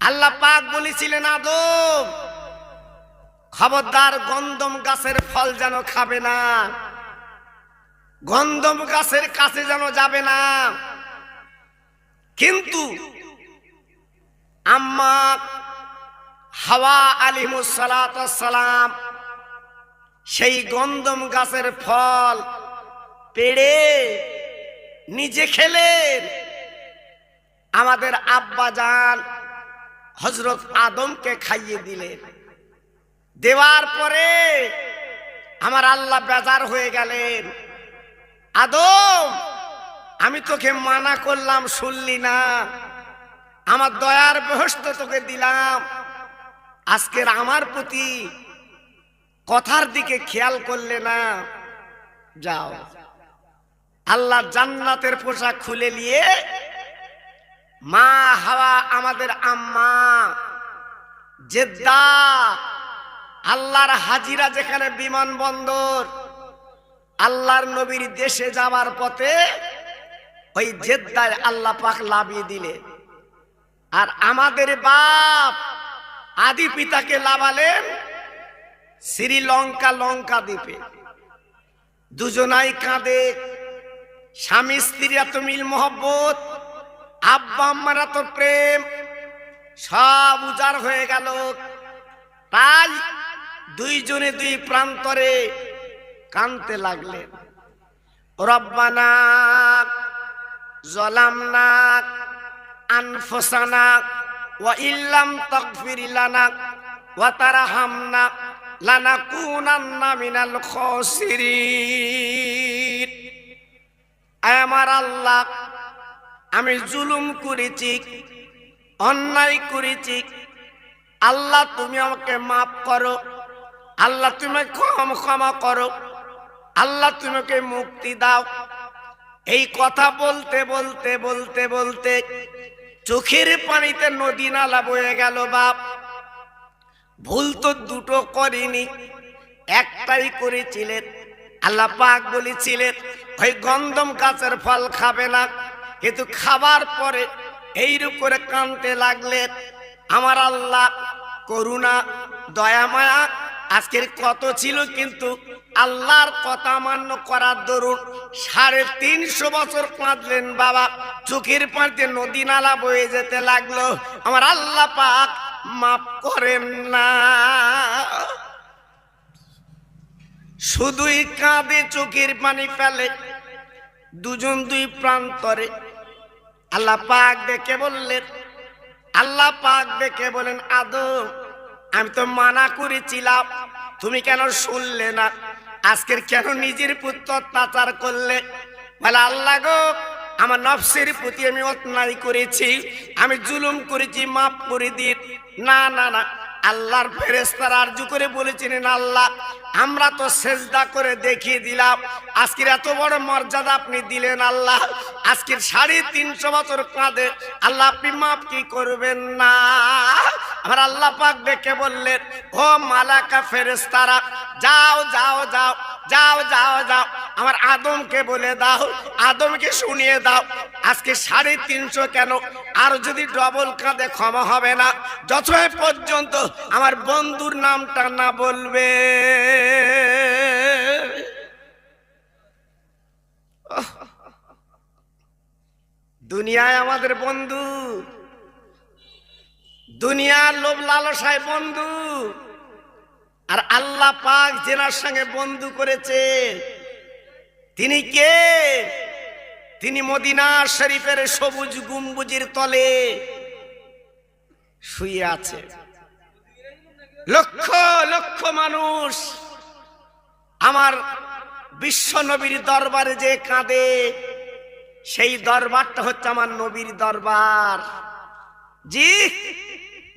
আল্লাহ পাক বলেছিলেন, আদম, খবরদার গন্ধম গাছের ফল যেন খাবে না গন্ধম গাছের কাছে যেন যাবে না। কিন্তু আম্মা হাওয়া আলিমুসালাম সেই গন্ধম গাছের ফল পেড়ে নিজে খেলেন। আমাদের আব্বা যান হজরত আদমকে খাইয়ে দিলেন দেওয়ার পরে আমার আল্লাহ বেজার হয়ে গেলেন। আদম, আমি তোকে মানা করলাম, শুনলি না? আমার দয়ার বহস্ত তোকে দিলাম। আজকের আমার প্রতি কথার দিকে খেয়াল করলে না? যাও। আল্লাহ জান্নাতের পোশাক খুলে নিয়ে মা হাওয়া আমাদের আম্মা। জেদ্দা। আল্লাহর হাজিরা যেখানে বিমানবন্দর, আল্লাহর নবীর দেশে যাওয়ার পথে ওই জেদ্দায় আল্লাহ পাক লাভিয়ে দিলে। আর আমাদের বাপ আদি পিতাকে লাভালেন শ্রীলঙ্কা লঙ্কা দ্বীপে। দুজনাই কাঁদে, স্বামী স্ত্রী এত মিল মোহব্বত আব্বা, আম্মার এত প্রেম। সব উজাড় হয়ে গেল। তাই দুইজনে দুই প্রান্তরে কানতে লাগলেন। রব্বানাক জলামনাক আনফুসানা, ওয়া ইল্লাম তাগফির লানা, ওয়া তারহামনা লানাকুনান্না মিনাল খাসিরিন। আমার আল্লাহ আমি জুলুম করেছি, অন্যায় করেছি। আল্লাহ, তুমি আমাকে মাফ করো। আল্লাহ, তুমি ক্ষম, ক্ষমা করো। আল্লাহ, তোমাকে মুক্তি দাও। এই কথা বলতে বলতে বলতে বলতে চোখের পানিতে নদী নালা বয়ে গেল বাপ। ভুল তো দুটো করিনি, একটাই করেছিলেন। আল্লাহ পাক বলেছিলেন, ওই গন্ধম গাছের ফল খাবে না। কিন্তু খাবার পরে এইরূপ করে কানতে লাগলেন আমার আল্লাহ করুণা, দয়া, মায়া আজকের কত ছিল কিন্তু আল্লাহর কথা মান্য করার দরুন সাড়ে তিনশো বছর কাঁদলেন বাবা। চোখের পানিতে নদী নালা বয়ে যেতে লাগল। আমার আল্লাহ পাক মাফ করেন না। শুধুই কাঁদে, চোখের পানি ফেলে। দুজন দুই প্রান্তরে আল্লাহ পাক দেখে বললেন, আল্লাহ পাক দেখে বলেন, আদম, আমি তো মানা করেছিলাম, তুমি কেন শুনলে না? আজকের কেন নিজের পুত্র অত্যাচার করলে? বলে, আল্লাহ গো, আমার নফসের প্রতি আমি অন্যায় করেছি, আমি জুলুম করেছি, মাফ করে দিন। না না না আল্লাহর ফেরেস্তার আরজু করে বলেছিলেন, আল্লাহ, আমরা তো সেজদা করে দেখিয়ে দিলাম। আজকের এত বড় মর্যাদা আপনি দিলেন, আল্লাহ। আজকের সাড়ে তিনশো বছর কাঁদে। আল্লাহ, আপনি মাফ কি করবেন না? আমার আল্লাহ পাক ডেকে বললেন, ও মালাকা ফেরেস্তারা যাও যাও যাও। যাও যাও যাও। আমার আদমকে বলে দাও, আদমকে শুনিয়ে দাও। আজকে সাড়ে তিনশো কেন? আর যদি ডবল কাঁদে ক্ষমা হবে না, যতই পর্যন্ত আমার বন্ধুর নামটা না বলবে। দুনিয়ায় আমাদের বন্ধু। দুনিয়ার লোভ লালসায় বন্ধু। আর আল্লাহ পাক জেনার সঙ্গে বন্ধু করেছে। তিনি কে? তিনি মদিনা শরীফের সবুজ গুম্বুজির তলে শুয়ে আছে। লক্ষ লক্ষ মানুষ আমার বিশ্ব নবীর দরবারে যে কাঁদে, সেই দরবারটা হচ্ছে আমার নবীর দরবার। জি,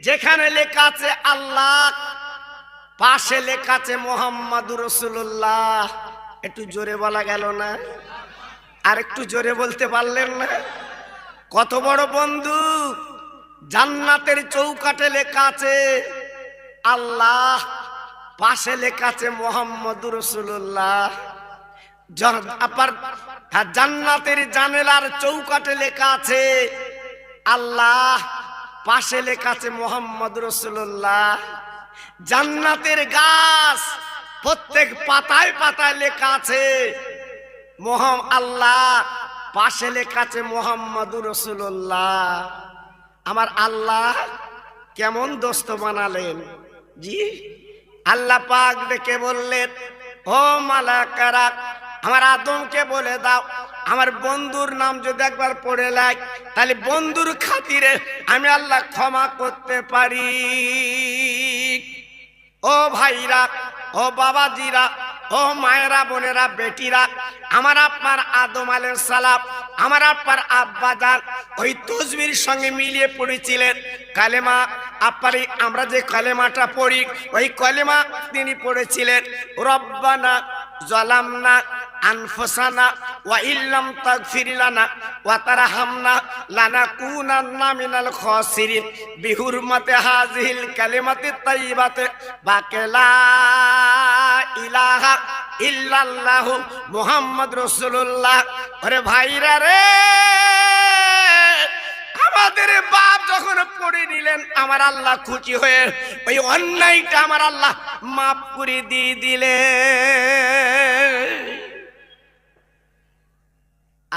যেখানে লেখা আছে, আল্লাহ পাশে লেখা আছে মোহাম্মদ রসুল্লাহ একটু জোরে বলা গেল না? আর একটু জোরে বলতে পারলেন না? কত বড় বন্ধু। জান্নাতের চৌকাটে লেখা আছে, আল্লাহ পাশে লেখা আছে মোহাম্মদ রসুল্লাহ আবার জান্নাতের জানেলার চৌকাটে লেখা আছে, আল্লাহ পাশে লেখা আছে মোহাম্মদ রসুল্লাহ জান্নাতের গাছ প্রত্যেক পাতায় পাতায় লেখা আছে। মোহাম আল্লাহ, পাশে লেখা আছে মোহাম্মদ রসুল্লাহ আমার আল্লাহ কেমন দোস্ত বানালেন? জি, আল্লাহ পাক ডেকে বললেন, ও মালাকারা, আমার আদমকে বলে দাও আমার বন্ধুর নাম যদি একবার পড়ে লাগ তাহলে বন্ধুর খাতিরে আমি আল্লাহ ক্ষমা করতে পারি। ও ভাইরা, ও বাবাজিরা, ও মায়েরা, বোনেরা, বেটিরা, আমার আপনার আদম আলের সালাম, আমার আপনার আব্বাজান ওই তসবির সঙ্গে মিলিয়ে পড়েছিলেন, কালেমা আপারি আমরা যে কালেমাটা পড়ি, ওই কালেমা তিনি পড়েছিলেন, রব্বানা জলামনা আনফুসানা ওয়া ইল্লাম তাগফির লানা ওয়া তারহামনা লানাকুনান্না মিনাল খাসিরিন। বিহুরমাতে হাযিহিল কালিমাতি তাইয়্যিবাতি বাকেলা ইলাহা ইল্লাল্লাহ মুহাম্মদ রাসূলুল্লাহ। আরে ভাইরা রে, আমাদের বাপ যখন পড়ে নিলেন, আমার আল্লাহ খুশি হয়ে ওই অন্যায়টা আমার আল্লাহ মাফ করে দিয়ে দিলে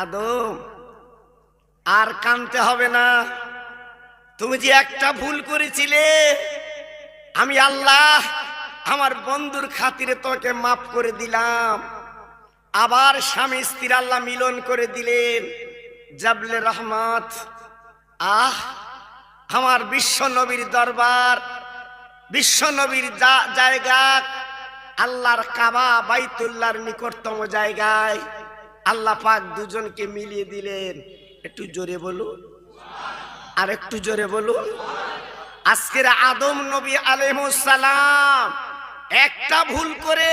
আদম, আর কানতে হবে না। তুমি যে একটা ভুল করেছিলে, আমি আল্লাহ আমার বন্ধুর খাতিরে তোকে মাফ করে দিলাম। আবার স্বামী স্ত্রীর আল্লাহ মিলন করে দিলেন। জাবলে রহমত। আহ, আমার বিশ্ব নবীর দরবার, বিশ্ব নবীর জায়গা, আল্লাহর কাবা, বাইতুল্লাহর নিকটতম জায়গায়। আল্লাহ পাক দুজনকে মিলিয়ে দিলেন। একটু জোরে বলুন। আর একটু জোরে বলুন। আজকের আদম নবী আলাইহিসসালাম একটা ভুল করে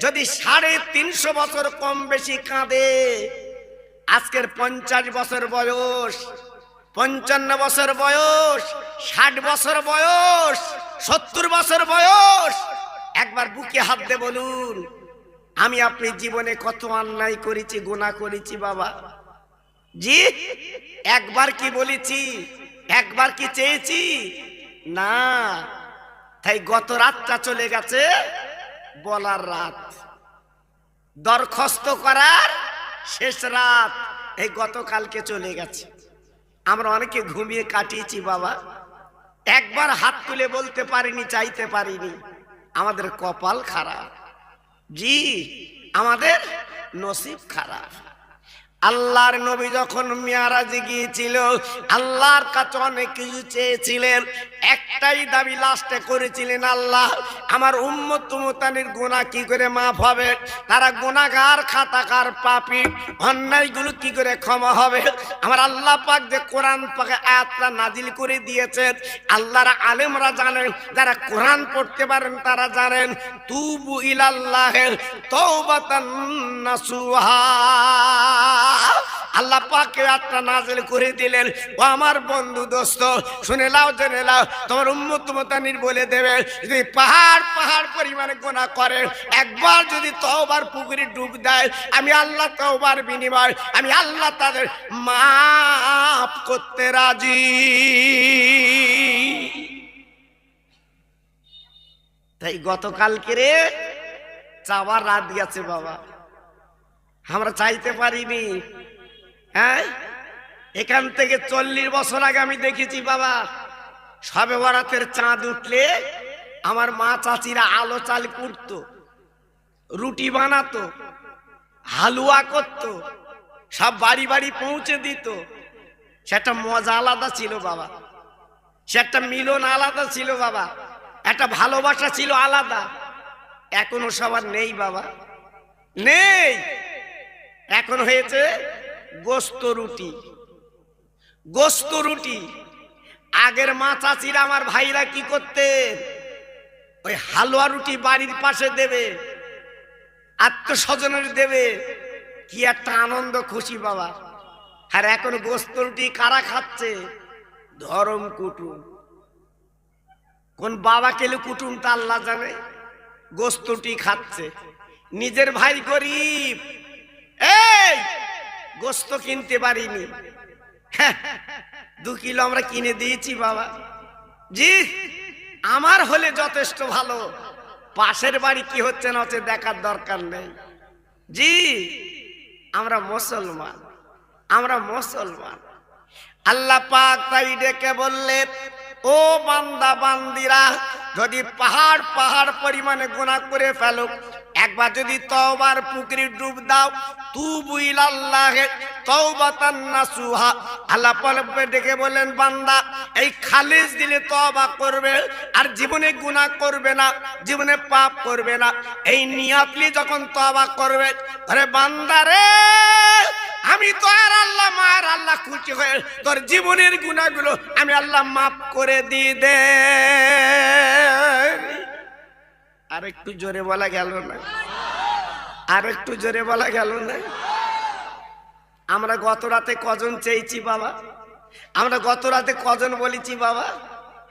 যদি সাড়ে তিনশো বছর কম বেশি কাঁদে, আজকের পঞ্চাশ বছর বয়স, পঞ্চান্ন বছর বয়স, ষাট বছর বয়স, সত্তর বছর বয়স, একবার বুকে হাত দে বলুন আমি আপনি জীবনে কত অন্যায় করেছি গুণা করেছি বাবা। জি, একবার কি বলেছি, একবার কি চেয়েছি? না। তাই গত রাতটা চলে গেছে, বলার রাত। দরখাস্ত করার শেষ রাত, এই গতকালকে চলে গেছে। আমরা অনেকে ঘুমিয়ে কাটিয়েছি বাবা। একবার হাত তুলে বলতে পারিনি, চাইতে পারিনি। আমাদের কপাল খারাপ। জি আমাদের নসিব খারাপ। আল্লাহর নবী যখন মেয়ারাজে গিয়েছিল, আল্লাহর কাছে অনেক কিছু চেয়েছিলেন। একটাই দাবি লাস্টে করেছিলেন আল্লাহ, আমার উম্মত মুতানির গুণা কি করে মাফ হবে? তারা গুণাগার খাতাকার, পাপি, অন্যায়গুলো কি করে ক্ষমা হবে? আমার আল্লাহ পাক যে কোরআন পাকে আয়াতটা নাজিল করে দিয়েছেন, আল্লাহর আলেমরা জানেন, যারা কোরআন পড়তে পারেন তারা জানেন, তুবু ইলাল্লাহের তওবাতান নাসুহা। আল্লাহ পাকে আত্মা নাজিল করে দিলেন। ও আমার বন্ধু দোস্ত, শুনে লাও জেনে লাও তোমার উম্মত মতানির বলে দেবে, যদি পাহাড় পাহাড় পরিমাণে গোনা করে, একবার যদি তওবার পুকুরে ডুব দেয়, আমি আল্লাহ তওবার বিনিময়, আমি আল্লাহ তাদের মাফ করতে রাজি। তাই গতকালকে রে, চাওয়ার রাত গেছে বাবা। আমরা চাইতে পারিনি। হ্যাঁ? এখান থেকে চল্লিশ বছর আগে আমি দেখেছি বাবা, সবে বরাতের চাঁদ উঠলে আমার মা চাচিরা আলো চাল করতো রুটি বানাতো, হালুয়া করতো, সব বাড়ি বাড়ি পৌঁছে দিত। সেটা মজা আলাদা ছিল বাবা। সে একটা মিলন আলাদা ছিল বাবা। একটা ভালোবাসা ছিল আলাদা। এখনও সবার নেই বাবা। নেই। এখন হয়েছে গোস্ত রুটি। গোস্ত রুটি। আগের মা চাচিরা আমার ভাইরা কি করতে? ওই হালুয়া রুটি বাড়ির পাশে দেবে, আত্মস্বজনের দেবে। কি একটা আনন্দ, খুশি বাবা। আর এখন গোস্ত রুটি কারা খাচ্ছে? ধরম কুটুম। কোন বাবা কেলে কুটুম তা আল্লাহ জানে। গোস্ত রুটি খাচ্ছে। নিজের ভাই গরিব গোস্ত কিনতে পারিনি। হ্যাঁ, দু কিলো আমরা কিনে দিয়েছি বাবা। জি আমার হলে যথেষ্ট ভালো। পাশের বাড়ি কি হচ্ছে না হচ্ছে দেখার দরকার নেই। জি আমরা মুসলমান আমরা মুসলমান। আল্লাহ পাক তাই ডেকে বললেন ও বান্দা, বান্দিরা, যদি পাহাড় পাহাড় পরিমাণে গুণা করে ফেলো, একবার যদি তওবার পুকুরে ডুব দাও তু বুইল আল্লাহ তওবাতান নাসুহা। আল্লাহ পলবে ডেকে বলেন বান্দা, এই খালিজ দিলে তওবা করবে, আর জীবনে গুনাহ করবে না, জীবনে পাপ করবে না। এই নিয়াতলি যখন তওবা করবে, আরে বান্দা রে! আমি তো আর আল্লাহ মার আল্লাহ খুশি হয়ে তোর জীবনের গুণাগুলো আমি আল্লাহ মাফ করে দিয়ে দে। আর একটু জোরে বলা গেল না। আর একটু জোরে বলা গেল না। আমরা গত রাতে কজন চেয়েছি বাবা? আমরা গত রাতে কজন বলেছি বাবা?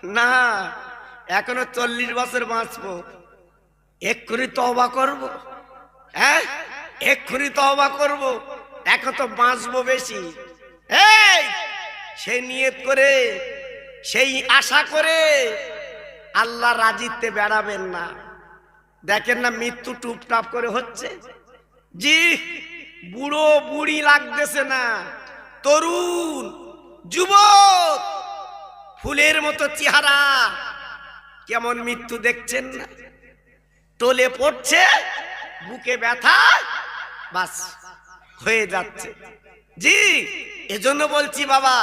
না, এখনও চল্লিশ বছর বাঁচবো। এক্ষুনি তবা করব। হ্যাঁ এক্ষুনি তবা করব। এখন তো বাঁচবো বেশি। এই সেই নিয়ত করে, সেই আশা করে আল্লাহ রাজিতে বেড়াবেন না। দেখেন না মৃত্যু টুপটাপ করে হচ্ছে। জি, বুড়ো বুড়ি লাগতেছে না। তরুণ, যুবক, ফুলের মতো চেহারা। কেমন মৃত্যু দেখছেন না? টলে পড়ছে, বুকে ব্যথা, বাস। হয়ে যাচ্ছে। জি, এজন্য বলছি বাবা,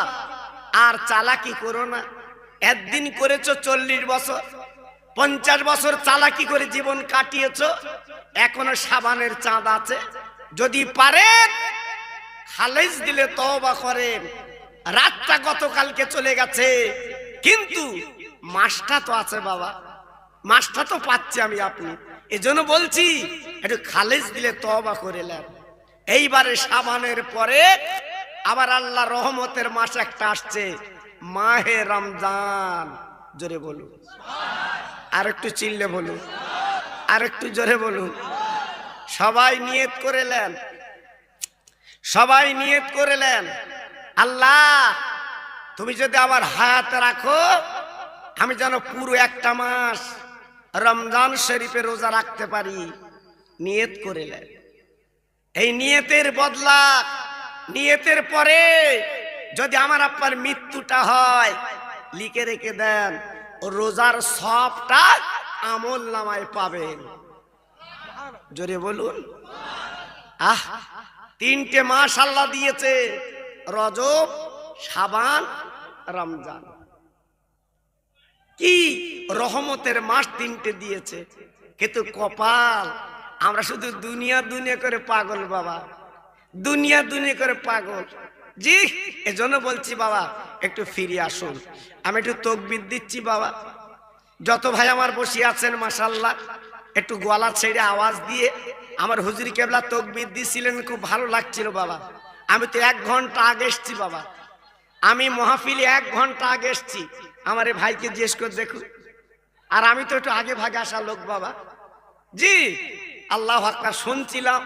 আর চালাকি করো না। একদিন করেছ চল্লিশ বছর, পঞ্চাশ বছর চালাকি করে জীবন কাটিয়েছ, এখনও সাবানের চাঁদ আছে। যদি পারেন খালেজ দিলে তওবা করেন রাতটা গতকালকে চলে গেছে। কিন্তু মাসটা তো আছে বাবা, মাসটা তো পাচ্ছি আমি আপনি। এজন্য বলছি, একটু খালেজ দিলে তওবা করে নেন। এইবারে সাবানের পরে আবার আল্লাহ রহমতের মাস একটা আসছে, মাহে রমজান। জোরে বলুন। আর একটু চিল্লে বলুন। আর একটু জোরে বলুন। সবাই নিয়ত করে নেন। সবাই নিয়ত করে নেন। আল্লাহ, তুমি যদি আমার হায়াত রাখো, আমি যেন পুরো একটা মাস রমজান শরীফে রোজা রাখতে পারি। নিয়ত করে নেন। এই নিয়তের বদলা, নিয়তের পরে যদি আমার আপনার মৃত্যুটা হয়, লিখে রেখে দেন রোজার সবটা আমল নামায় পাবেন। জোরে বলুন। আহ, তিনটে মাস আল্লাহ দিয়েছে, রজব, সাবান, রমজান। কি রহমতের মাস তিনটে দিয়েছে, কিন্তু কপাল আমরা শুধু দুনিয়া দুনিয়া করে পাগল, বাবা। দুনিয়া দুনিয়া করে পাগল। জি, এজন্য বলছি, বাবা, একটু ফিরে আসুন। আমি একটু তকবির দিচ্ছি, বাবা। যত ভাই আমার বসে আছেন মাসাল্লাহ একটু গলা ছেড়ে আওয়াজ দিয়ে আমার হুজুরি কেবলা তকবির দিছিলেন, খুব ভালো লাগছিল, বাবা। আমি তো এক ঘণ্টা আগে এসছি, বাবা। আমি মহাফিলে এক ঘণ্টা আগে এসছি। আমার ভাইকে জিজ্ঞেস করে দেখুন। আর আমি তো একটু আগে ভাগে আসা লোক, বাবা। জি আল্লাহ আকবার শুনছিলাম,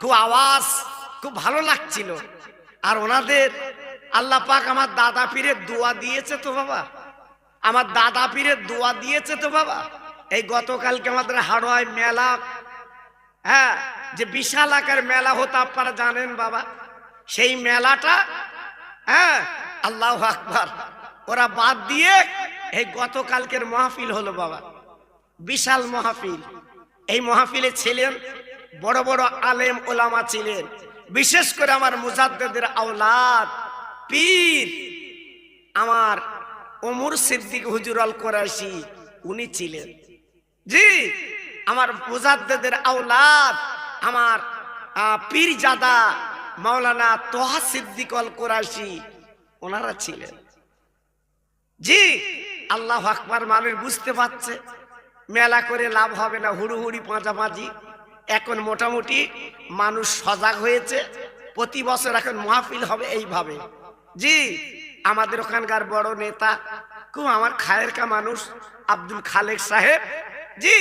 খুব আওয়াজ, খুব ভালো লাগছিল। আর ওনাদের আল্লাহ পাক আমার দাদা পীরের দোয়া দিয়েছে তো বাবা। আমার দাদা পীরের দোয়া দিয়েছে তো বাবা। এই গতকালকে আমাদের হাড়োয়ায় মেলা হ্যাঁ যে বিশাল আকার মেলা হতো আপনারা জানেন বাবা। সেই মেলাটা হ্যাঁ আল্লাহ আকবার, ওরা বাদ দিয়ে এই গতকালকের মাহফিল হলো বাবা। বিশাল মাহফিল। এই মাহফিলে ছিলেন বড় বড় আলেম ওলামা ছিলেন। বিশেষ করে আমার মুজাদ্দেদের আওলাদ পীর আমার ওমর সিদ্দিক হুজুর আল কোরাইশি উনি ছিলেন। জি আমার মুজাদ্দেদের আওলাদ আমার আহ, পীরজাদা মাওলানা তোহা সিদ্দিক আল কোরাইশি ওনারা ছিলেন। জি আল্লাহ আকবার মানুষ বুঝতে পারছে। মেলা করে লাভ হবে না, হুড়ুহুড়ি পাঁচাপাঁচি। এখন মোটামুটি মানুষ সজাগ হয়েছে, প্রতি বছর এখন মাহফিল হবে এইভাবে। জি, আমাদের ওখানকার বড় নেতা, খুব আমার খায়ের কা মানুষ, আব্দুল খালেক সাহেব। জি,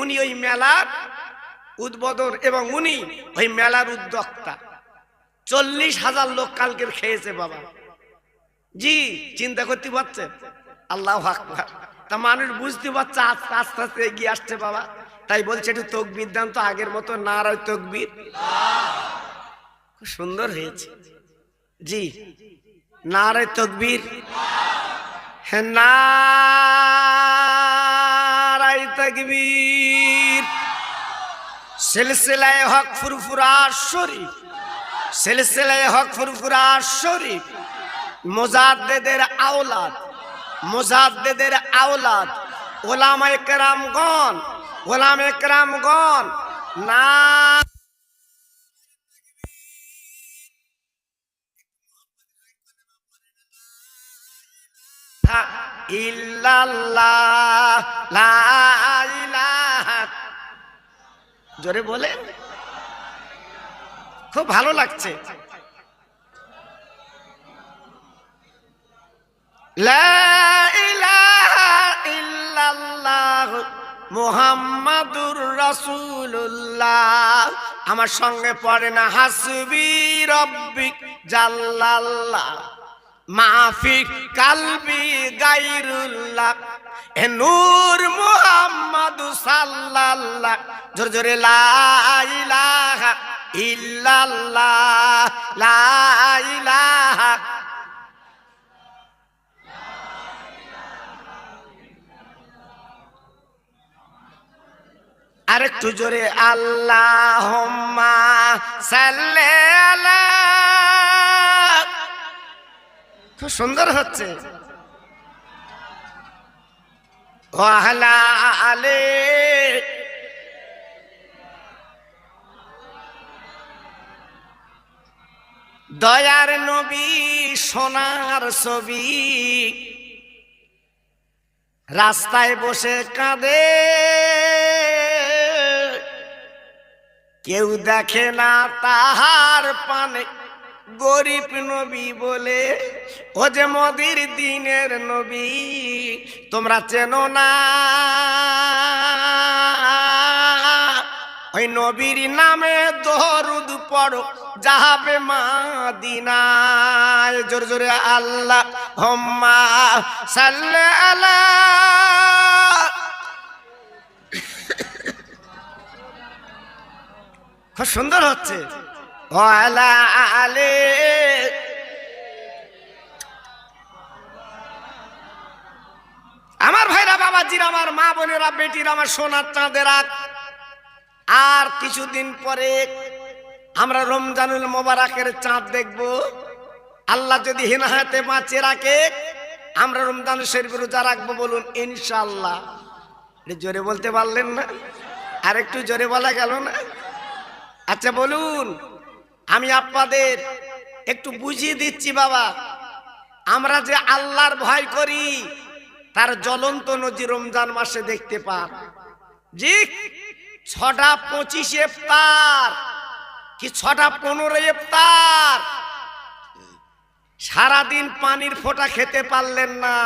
উনি ওই মেলার উদ্বোধন এবং উনি ওই মেলার উদ্যোক্তা। চল্লিশ হাজার লোক কালকের খেয়েছে বাবা। জি, চিন্তা করতে পারছেন? আল্লাহ আকবার। তা মানুষ বুঝতে পারছে, আস্তে আস্তে আস্তে এগিয়ে আসছে বাবা। তাই বলছে একটু তকবির দাম তো, আগের মতো না আর তকবির। খুব সুন্দর হয়েছে। জি নারে তকবীর। হ্যাঁ নারাই তকবীর। সিলসিলায় হক ফুরফুরা শরীফ, সিলসিলায় হক ফুরফুরা শরীফ, মোজাদ্দেদের আওলাদ। মোজাদ্দেদের আওলাদ ওলামা একরামগণ ওলামা একরামগণ না জোরে বলেন। খুব ভালো লাগছে। মুহাম্মাদুর রাসূলুল্লাহ। আমার সঙ্গে পড়ে না, হাসবি রব্বিক জাল্লাল্লাহ। মাফি কালবি গাইরুল্লাহ এ নূর মুহাম্মদ সাল্লাল্লাহ। জোরে জোরে লা ইলাহা ইল্লাল্লাহ। লা ইলাহা আরেকটু জোরে আল্লাহ খুব সুন্দর হচ্ছে। আলে। দয়ার নবী, সোনার ছবি। রাস্তায় বসে কাঁদে। কেউ দেখে না তাহার পানে। গরিব নবী বলে, ও যে মদির দিনের নবী, তোমরা চেনো না? ওই নবীর নামে দরুদ পড়ো যাবে মাদিনায়। জোরে জোরে আল্লাহ হম্মা সাল্লে খুব সুন্দর হচ্ছে। আমার ভাইরা বাবাজির, আমার মা বোনেরা, বেটির, আমার সোনার চাঁদেরা আর কিছুদিন পরে আমরা রমজানুল মোবারকের চাঁদ দেখব। আল্লাহ যদি হিনাহাতে বাঁচে রাখে, আমরা রমজান শরীফ রোজা রাখব বলুন ইনশাল্লাহ জোরে বলতে পারলেন না? আর একটু জোরে বলা গেল না? আচ্ছা বলুন। আমি আপনাদের একটু বুঝিয়ে দিচ্ছি, বাবা। আমরা যে আল্লাহর ভয় করি, তার জ্বলন্ত নদী রমজান মাসে দেখতে পান। জি ছটা পঁচিশ এফতার কি ছটা পনেরো এফতার সারাদিন পানির ফোঁটা খেতে পারলেন না।